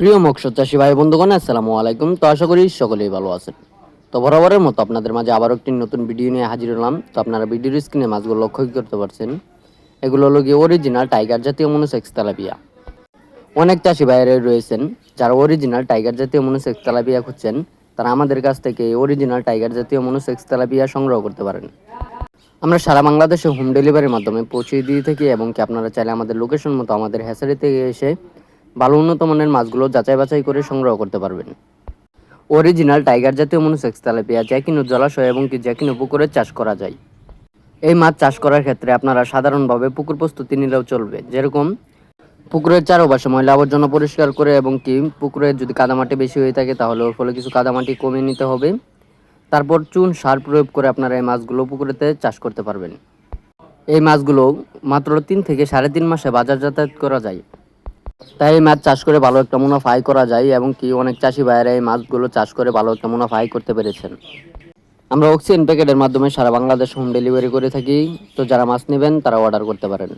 প্রিয় মৎস্য চাষী ভাই বন্ধুগণ, আসসালামু আলাইকুম। তো আশা করি সকলেই ভালো আছেন। তো বরাবরের মতো আপনাদের মাঝে আবারও একটি নতুন ভিডিও নিয়ে হাজির হলাম। তো আপনারা ভিডিওর স্ক্রিনে মাছগুলো লক্ষ্য করতে পারছেন? এগুলো হলো গিয়ে অরিজিনাল টাইগার জাতীয় মনোসেক্স তেলাপিয়া। অনেক চাষি ভাইয়েরা রয়েছেন, যারা অরিজিনাল টাইগার জাতীয় মনোসেক্স তেলাপিয়া খুঁজছেন। তারা আমাদের কাছ থেকে অরিজিনাল টাইগার জাতীয় মনোসেক্স তেলাপিয়া সংগ্রহ করতে পারেন। আমরা সারা বাংলাদেশে হোম ডেলিভারির মাধ্যমে পৌঁছে দিয়ে থাকি এবং কি আপনারা চাইলে আমাদের লোকেশন মতো আমাদের হ্যাসারি থেকে এসে ভালো উন্নত মানের মাছগুলো যাচাই বাছাই করে সংগ্রহ করতে পারবেন। অরিজিনাল টাইগার জাতীয় মনুসেক্স তেলাপিয়া জ্যাকিনো জলাশয় এবং কি জ্যাকিনো পুকুরে চাষ করা যায়। এই মাছ চাষ করার ক্ষেত্রে আপনারা সাধারণভাবে পুকুর প্রস্তুতি নিলেও চলবে। যেরকম পুকুরের চারপাশে ময়লা আবর্জনা পরিষ্কার করে এবং কি পুকুরে যদি কাদামাটি বেশি হয়ে থাকে তাহলে ওর ফলে কিছু কাদামাটি কমিয়ে নিতে হবে। তারপর চুন, সার প্রয়োগ করে আপনারা এই মাছগুলো পুকুরেতে চাষ করতে পারবেন। এই মাছগুলো মাত্র তিন থেকে সাড়ে তিন মাসে বাজার যাতায়াত করা যায়। তাই এই মাছ চাষ করে ভালো একটা মুনাফা আয় করা যায় এবং কি অনেক চাষি ভাইয়েরা এই মাছগুলো চাষ করে ভালো একটা মুনাফা আয় করতে পেরেছেন। আমরা অক্সিজেন প্যাকেটের মাধ্যমে সারা বাংলাদেশ হোম ডেলিভারি করে থাকি। তো যারা মাছ নেবেন, তারা অর্ডার করতে পারেন।